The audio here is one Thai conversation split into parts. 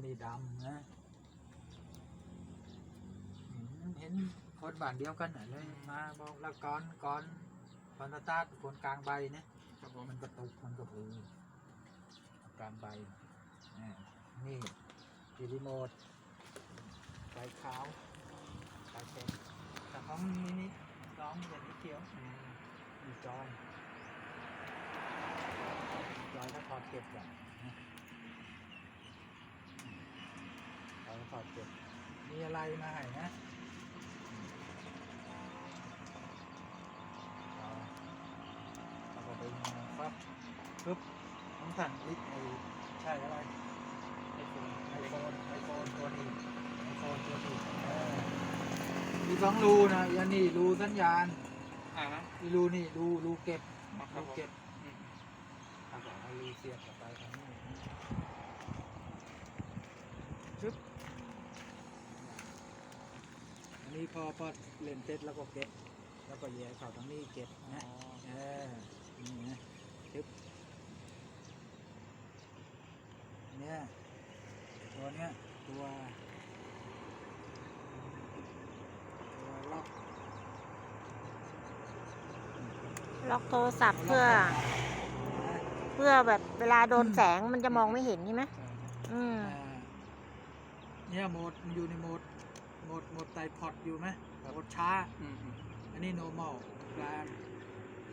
นนี้ดำนะอืมเห็นคนบ้านเดียวกันน่ะเลยมาบอกแล้วก่อนก่อนก่อนสตาร์ทคนกลางใบเนี่ยครับผมมันกระตุกมันก็พือการใบอ่านี่ทีรีโมทไฟขาวไฟเป็นแต่ของมินิสองอย่างนี้เขียวอืมมีจอยจอยถ้าถอดเก็บอย่างนะจอยถ้าถอดเก็บมีอะไรมาให้นะอืมจอยแล้วก็ดึงมาปั๊บปึ๊บน้องสั่นลิกไอใช่อะไรไอโฟนไอโฟนไอโฟนตัวนี้ไอโฟนตัวนี้มีสองรูนะยันนี่รูสัญญาณอ่าฮะมีรูนี่รูรูเก็บรูเก็บอืมเอาก่อนเอารูเสียบกลับไปทางนี้ชึบอั นนี้พอพอเล่นเสร็จแล้วก็เก็บ แล้วก็แย่เข้าทางนี้เก็บอ๋อนะเออนี่นะชึบเนี่ยตัวเนี้ยตัวตัวล็อกล็อกโทรศัพท์เพื่อ เพื่อแบบเวลาโดนแสงมันจะมองไม่เห็นใช่ไหมใช่ครับอืมอ่าเนี่ยโหมดมันอยู่ในโหมด โหมดโหมดไตรพอดอยู่ไหมโหมดช้าอืมอืมอันนี้ normal กลาง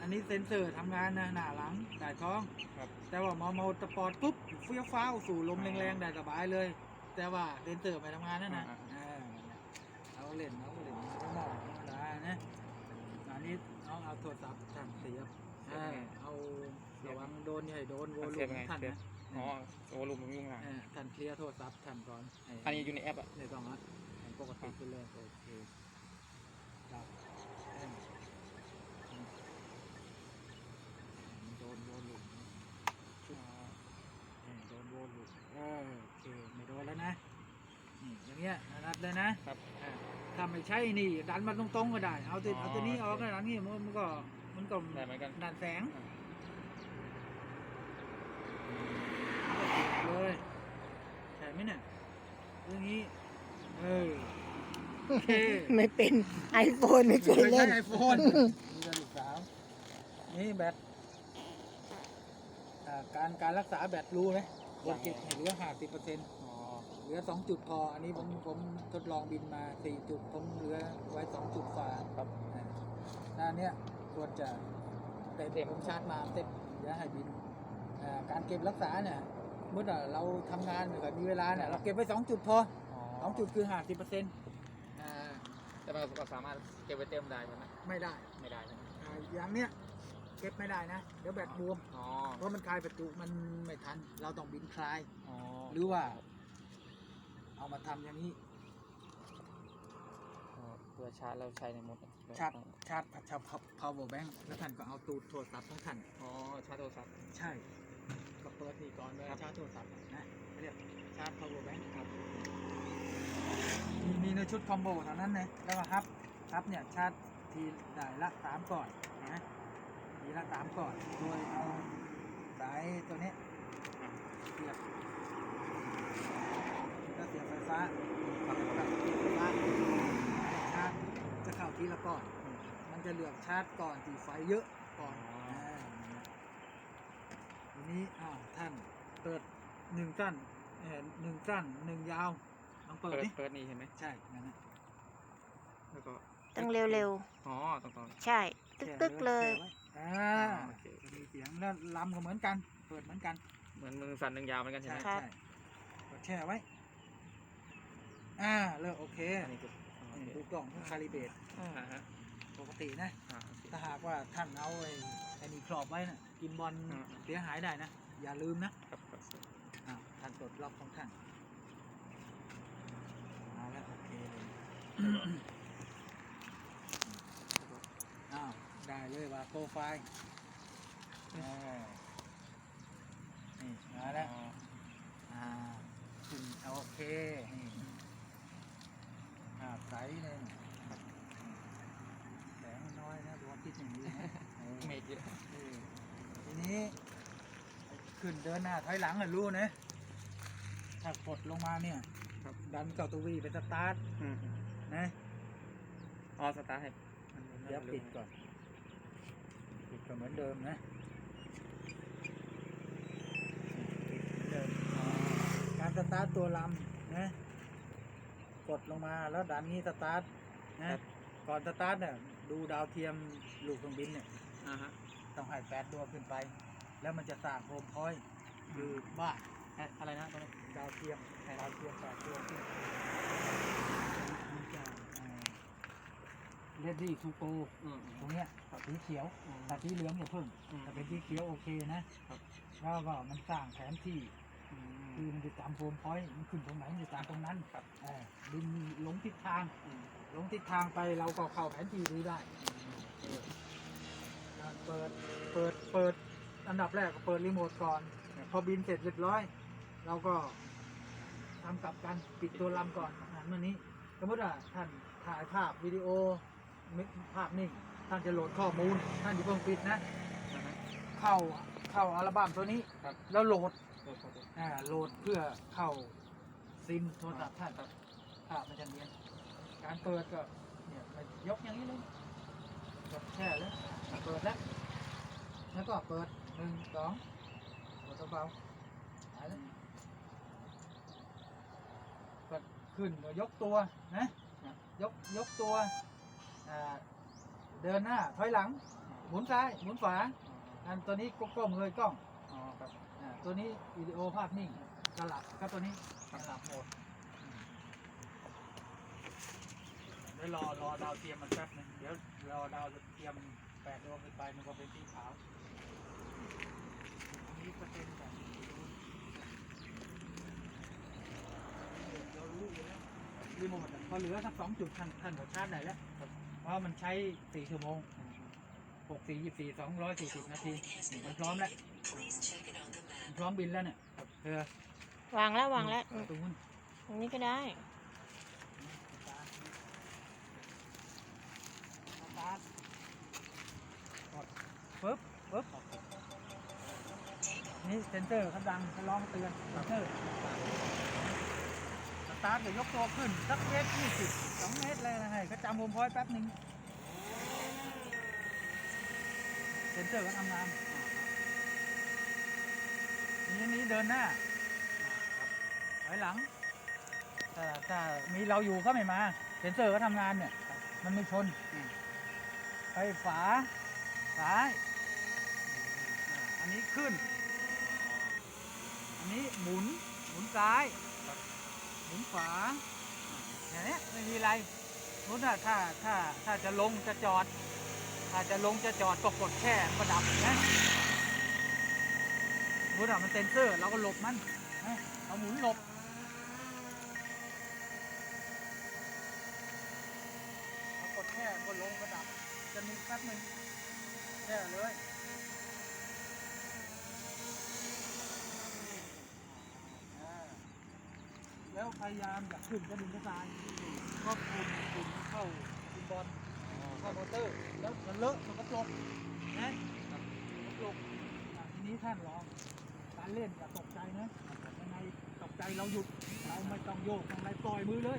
อันนี้เซนเซอร์ทำงานนะหน้าหลังได้ท้องครับแต่ว่ามาโหมดสปอร์ตปุ๊บเฟี้ยวฟ้าวสู่ลมแรงๆได้สบายเลย แต่ว่าเซนเซอร์ไม่ทำงานนั่นนะอ่าเอาเล่นเอาเล่น normal ธรรมดานะอันนี้เอาเอาโทรศัพท์ทางเสียบอ่าเอาระวังโดนอย่าให้โดนโวลูมท่านนะอ๋อโอ้ลุมมันยุ่งอะเออท่านเคลียร์โทรศัพท์ท่านก่อนให้อันนี้อยู่ในแอปอะในสองอะให้ ปกติไปเลยโอเคครับเอิ่มอืมโดนโวลูมชุดเออโดนโวลูมโอเคไม่โดนแล้วนะนี่อย่างเงี้ยนัดเลยนะครับถ้าไม่ใช่นี่ดันมาตรงๆก็ได้ เอาตัวเอาตัวนี้ออกโอเคแล้วนี่มันก็มันก็ได้เหมือนกันดันแสง อ่า เลยใช่ไหมเนี่ยเรื่องนี้เออโอเค ไม่เป็นไอโฟนไม่เคยไม่เล่ใช่น ไอโฟนนี่ก็ลูกสาวนี่แบตอ่าการการรักษาแบตรู้ไหมควรเก็บให้เหลือห้าสิบเปอร์เซ็นต์อ๋อเหลือสองจุดพอ อันนี้ผมผมทดลองบินมาสี่จุดผมเหลือไว้สองจุดฝ่าครับอ่าหน้าเนี้ยควรจะเต็มเต็มผมชาร์จมาเต็มเหลือให้บินอ่าการเก็บรักษาเนี่ยเมื่อเราทำงานไม่ค่อยมีเวลาเนี่ยเราเก็บไว้สองจุดพออ๋อสองจุดคือห้าสิบเปอร์เซ็นต์อ่า แต่มันก็สามารถเก็บไว้เต็มได้ใช่ไหมไม่ได้ไม่ได้ใช่ไหมอ่าอย่างเนี้ยเก็บไม่ได้นะ เดี๋ยวแบตบวม อ๋อเพราะมันคลายประจุมันไม่ทัน เราต้องบินคลาย อ๋อหรือว่า เอามาทำอย่างนี้อ๋อเพื่อชาร์จเราใช้ในโหมดชาร์จชาร์จชาร์จ power bank แล้วท่านก็เอาตูดโทรศัพท์ของท่าน อ๋อชาร์จโทรศัพท์ใช่ ก็เปิดนี่ก่อนเวลาชาร์จโทรศัพท์นะเขาเรียกชาร์จ power bank ครับ มีมีในชุดคอมโบเท่านั้นนะแล้วก็ฮับฮับเนี่ยชาร์จทีได้ละสามก่อนนะทีละสามก่อน โดยเอาสายตัวนี้เสียบก็เสียบไฟฟ้าปั๊บไฟฟ้าชาร์จจะเข้าทีละก่อน มันจะเหลือกชาร์จก่อนที่ไฟเยอะก่อนอ๋ออ่าทีนี้อ้าวท่านเปิดหนึ่งสั้นเออหนึ่งสั้นหนึ่งยาว ลองเปิดเปิดดิเปิดนี่ใช่ไหมใช่นั่นนะแล้วก็ต้องเร็วอ๋อตรงตรงๆใช่ ตึกๆเลยแช่ไว้อ่าโอเคจะมีเสียงแล้วลำก็เหมือนกัน เปิดเหมือนกันเหมือนมือสั่นหนึ่งยาวเหมือนกันใช่ไหมครับใช่กดแช่ไว้ อ่าเลิกโอเคอันนี้คืออ๋อโอเคดูกล่องคาลิเบตอืมอ่าฮะปกตินะ อ่าโอเค ถ้าหากว่าท่านเอาไอ้ไอ้นี่ครอบไว้นะกินบอลอ่าเสียหายได้นะ อย่าลืมนะครับครับ อ่าท่านปลดล็อกของท่านเอาละโอเคเลย อ้าวได้เลยว่าโปรไฟล์อ่านี่มาแล้วอ๋ออ่าขึ้นโอเคนี่อ่าใสเลยนี่แสงมันน้อยนะดวงอาทิตย์อย่างนี้นะเออเมฆเยอะเออทีนี้ขึ้นเดินหน้าถอยหลังอะรู้นะทถ้ากดลงมาเนี่ยครับดันเก่าตัววีเป็นสตาร์ท อืม นะอ๋อสตาร์ทให้มันเดี๋ยวปิดก่อน ปิดก็เหมือนเดิมนะปิดเหมือนเดิมอ๋อการสตาร์ทตัวลำนะ กดลงมาแล้วดันนี้สตาร์ทนะก่อนสตาร์ทเนี่ยดูดาวเทียมลูกเครื่องบินเนี่ยอ่าฮะต้องให้แปดตัวขึ้นไป แล้วมันจะสร้างโฮมพอยต์คือบ้านแอดอะไรนะตรงนี้ดาวเทียมดาวเทียมแปดตัวขึ้นมันจะ เลดี้ทูโกอืม ตรงเนี้ยสีเขียวอืมแต่สีเหลืองอย่าเพิ่งอืมถ้าเป็นสีเขียวโอเคนะครับแล้วก็มันสร้างแผนที่อืคือมมันจะจำโฮมพอยต์มันขึ้นตรงไหนมันจะตามตรงนั้นครับเออดินหลงทิศทางอืมหลงทิศทางไปเราก็เข้าแผนที่ดูได้การเปิดเปิดเปิดอันดับแรกก็เปิดรีโมทก่อน พอบินเสร็จเรียบร้อย เราก็ทำกลับกันปิดตัวลำก่อนหันมานี้ สมมติว่าท่านถ่ายภาพวิดีโอมิ ภาพนิ่งท่านจะโหลดข้อมูล ท่านอย่าเพิ่งปิดนะอ่าฮะเข้าเข้าอัลบั้มตัวนี้ ครับ แล้วโหลดโอเคอ่าโหลดเพื่อเข้าซิมโทรศัพท์ท่านครับภาพมันจะเนียนการเปิดก็เนี่ยมันยกอย่างนี้เลยกดแช่เลยเปิดแล้ว แล้วก็เปิดหนึ่งสองกดเบาๆหายแล้วกดขึ้นก็ยกตัวนะ ยกยกตัวอ่า เดินหน้าถอยหลัง หมุนซ้ายหมุนขวาอันตัวนี้ก็ก้มเงยกล้องอ๋อครับอ่าตัวนี้วิดีโอภาพนิ่งสลับก็ตัวนี้สลับโหมดเดี๋ยวรอรอดาวเทียมมันแป๊บหนึงเดี๋ยวรอดาวเทียมแปดดวงขึ้นไปมันก็เป็นสีขาวอันนี้ก็เป็นแบบเรารู้อยู่แล้วรีโมทอะพอเหลือสักสองจุดท่านท่านก็ชาร์จได้แล้วเพ ราะมันใช้สี่ชั่วโมงหกสี่ยี่สี่สองร้อยสี่สิบนาที มันพร้อมแล้วมันพร้อมบินแล้วเนี่ยเธอวางแล้ววางแล้วอืมตรงนู้นตรงนี้ก็ได้สตาร์ทกดปึ๊บปึ๊บนี่เซนเซอร์เขาดังเขาร้องเตือนเซนเซอร์ส ตาร์ทเดี๋ยวยกตัวขึ้น สักเมตรยี่สิบสองเมตรเลยนะให้เขาจำโฮมพอยแป๊บหนึ่งเซนเซอร์เขาทำงานนี่นี้เดินหน้าถอยหลังถ้าถ้ามีเราอยู่ก็ไม่มาเซนเซอร์ก็ทำงานเนี่ย มันไม่ชน ไปฝาซ้ายอันนี้ขึ้น อันนี้หมุน หมุนซ้าย หมุนขวาอย่างนี้ไม่มีอะไรนู้นน่ะถ้าถ้าถ้าจะลงจะจอด ถ้าจะลงจะจอดก็กดแช่ก็ดับนะนู้นน่ะมันเซนเซอร์เราก็หลบมันเอาหมุนหลบเอากดแช่กดลงกระดับ จะมีแป๊บหนึ่งแช่เลยอ่าแล้ว พยายามอย่าขึ้นกระดิ่งกระซายก็คุมคุมเข้าคุมบอลเข้ามอเตอร์ แล้วมันเลอะมันก็ปลกนะมันปลกทีนี้ท่านลองการเล่นอย่าตกใจนะยังไงตกใจเราหยุด เราไม่ต้องโยกต้องอะไรปล่อยมือเลย